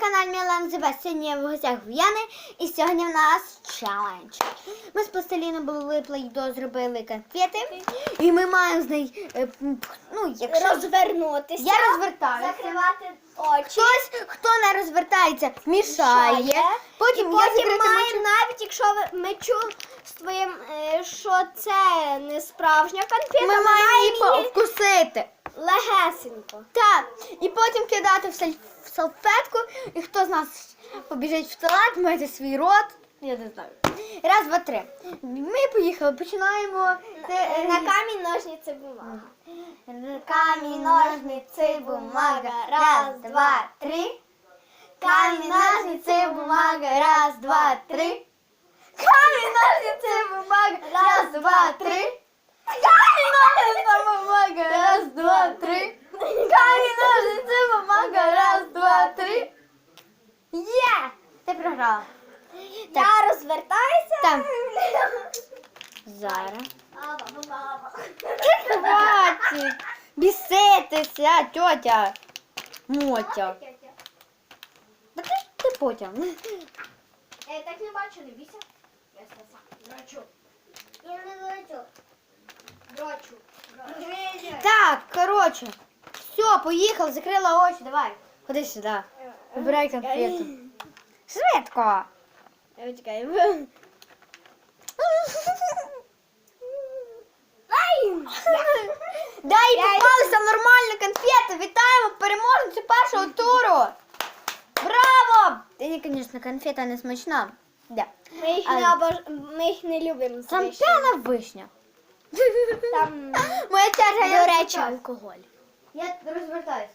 каналі Мілан. Сьогодні я в гостях в Яни і сьогодні в нас челендж. Ми з пластиліну були плейдо, зробили конфети. І ми маємо з неї, е, ну, якщо розвернутися. я розвертаюся. Закривати очі. Хтось, хто не розвертається, мішає. Мішає. Потім І я потім закритим маємо, навіть якщо ми чувствуємо, е, що це не справжня конфета, Ми маємо її маємо вкусити. Легесенько. Так, і потім кидати в, салфетку, і хто з нас побіжить в туалет, мити свій рот. Я не знаю. Раз, два, три. Ми поїхали, починаємо. Це, е, На камінь ножниці бумага. Камінь, ножниці, бумага. Раз, два, три. Камінь, ножниці, бумага. Раз, два, три. Камінь, ножниці, бумага. Раз, два, три. Бумага. Раз, два, три. Камінь, ножниці, бумага. Раз, два, три. Є! Ти програла. Я розвертаюся. Там. Зараз. Хватить! Біситися, тьотя. Мотя. Да ти, ти потім. Е, так не бачу, не бійся. Я сам дрочу. Я не дрочу. Дрочу. Так, коротше. Все, поїхав, закрила очі, давай. Ходи сюди. Вибирай конфету. Швидко. Я чекаю. Дай Я- попалися нормальні конфети. Вітаємо переможницю першого туру. Браво! Ти, звісно, конфета не смачна. Да. Ми їх А- не обож... ми їх не любимо. Там звичайно. п'яна вишня. Там, Моя черга, я до речі, розвертаюсь. алкоголь. Я розвертаюсь.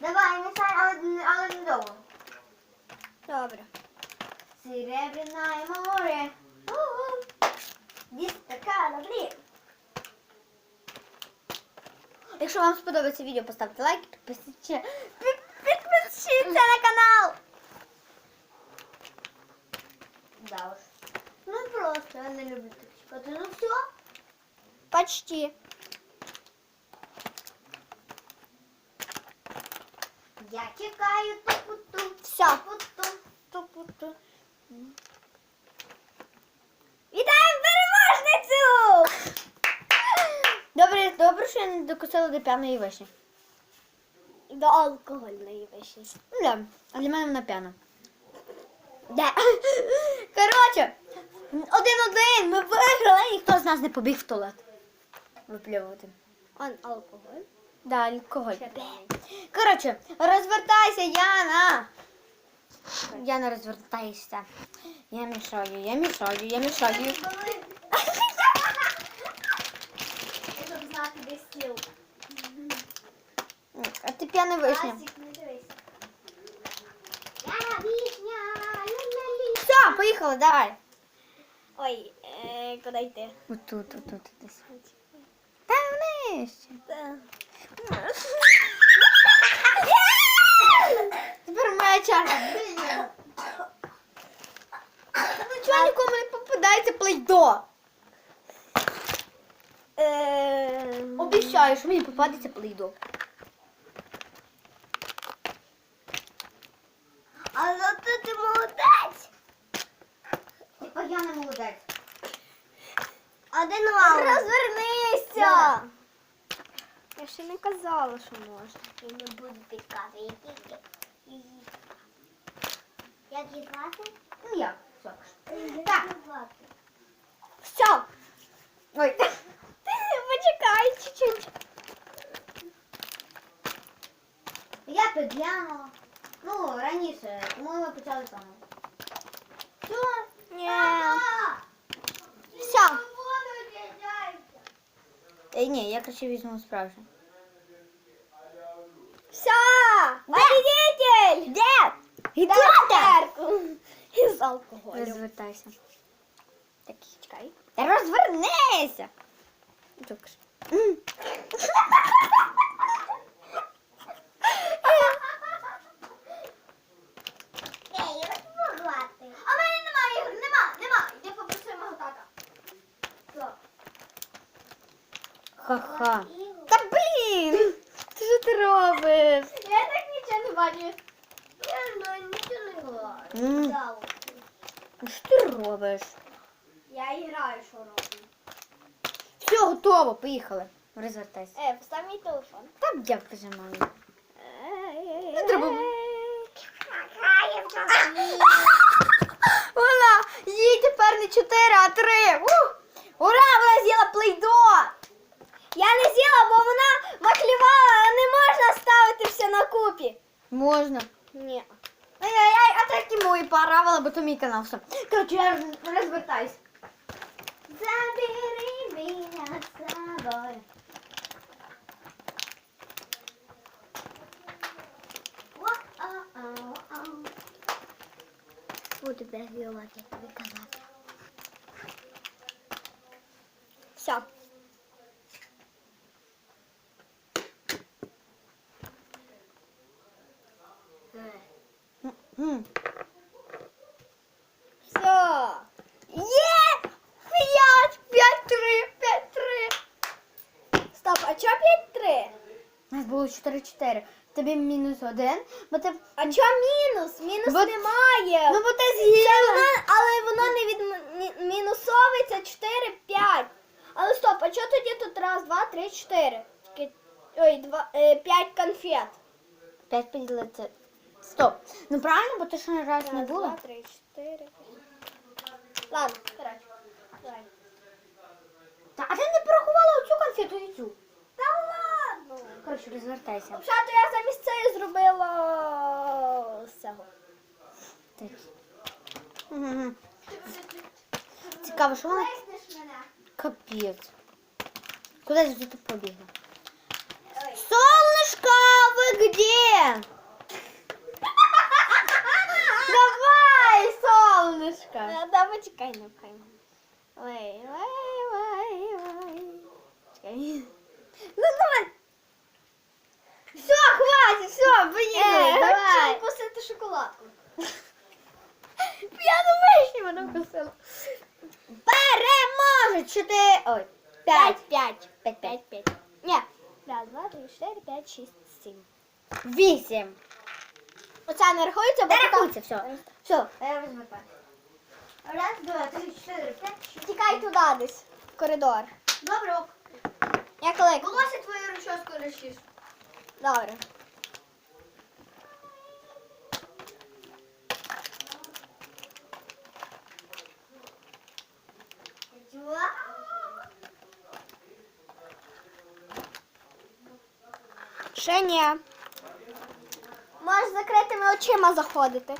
Давай, мішай, але, але не довго. Добре. Серебряне море. У-у. Блін. Якщо вам сподобається відео, поставте лайк, підпишіться, під- підпишіться на канал. Да уж. Просто, я не люблю так чекати. Ну все. Почти. Я чекаю тупу-ту. Все. Тупу-ту. Тупу-ту. Вітаємо переможницю! Добре, добре, що я не докусила до п'яної вишні. До алкогольної вишні. Ну да, а для мене вона п'яна. Да. Коротше, один-один, ми виграли, і ніхто з нас не побіг в туалет. Виплювати. Он алкоголь. Да, алкоголь. Коротше, розвертайся, Яна. Яна, розвертайся. Я мішаю, я мішаю, я мішаю. Щоб знати, де стіл. А ти п'яна вишня. Асік, не дивись. Я вишня. Все, поїхали, давай. Ой, е, куди йти? Отут, отут, десь. Та внище. Тепер моя черга. Ну чого нікому не попадається плейдо? Е, Обіцяю, що мені попадеться плейдо. А зато ти молодець. Типа я не молодець. Один раунд. Розвернися. Я ще не казала, що можна. І не буду пікати. Як її звати? Ну як? Так. Все. Ой. Почекай чуть-чуть. Я підглянула. Ну, раніше, ми почали там. Все. Ні. Все. Е, ні, я краще візьму справжню. Розвертайся. Так, чекай. Розвернися. Розмовляти. А в мене немає ігор, нема, нема. Йди попроси мого тата. Все. Ха-ха. Та блін! Ти що ти робиш? Я так нічого не бачу. Я знаю, нічого не. М. Дал. Ну, Що ти робиш? Я і граю, що роблю. Все, готово, поїхали. Розвертайся. Е, постав мій телефон. Так я вже маю. Не треба. Вона, їй тепер не 4, а 3. Ух! Ура, вона з'їла плейдо. Я не з'їла, бо вона маклювала, а не можна ставити все на купі. Можна. Ні. Ай-яй-яй, а такі мої правила, бо то мій канал все. Коротше, я роз- розвертаюсь. Забери мене з собою. Буду як тобі казати. Все. Все. Є! 5, 5, 3, 5, 3. Стоп, а чого 5-3? У нас було 4, 4. Тобі мінус 1, бо ти... А чого мінус? Мінус Бо- немає. Ну, бо ти Це з'їла. воно, але воно не від ні- мінусовується 4, 5. Але стоп, а чого тоді тут раз, два, три, чотири? Тільки- Ой, два, е, п'ять конфет. 5 поділити. Стоп. Ну правильно, бо ти ще не раз не Раз, було. два, три, чотири. Ладно, коротше. Давай. Та, а ти не порахувала оцю конфету і цю. Та ладно. Коротше, розвертайся. Взагалі, я замість цієї зробила з цього. Так. Мгм. Цікаво, що вона Лиснеш мене. капець. Куди ж ти побігла? Солнышко, вы где? Солнышко. Е, Да, почекай, не пхай. Ой, ой, ой, ой. Чекай. Ну давай. Все, хватит, все, поїхали, Е, давай. хочу вкусити шоколадку. Я думаю, вона вкусила. Переможе. Чотири. Ой. П'ять. п'ять. П'ять, п'ять. П'ять. Ні. Раз, два, три, чотири, п'ять, шість, сім. Вісім. Оця не рахується, бо Не рахується, все. Все, я розвертаю. Раз, два, три, чотири, п'ять, шість. Тікай туди десь, в коридор. Добре, ок. Я клик. Волосся твою розчоску розчіш. Добре. Ще ні. Можеш закритими очима заходити.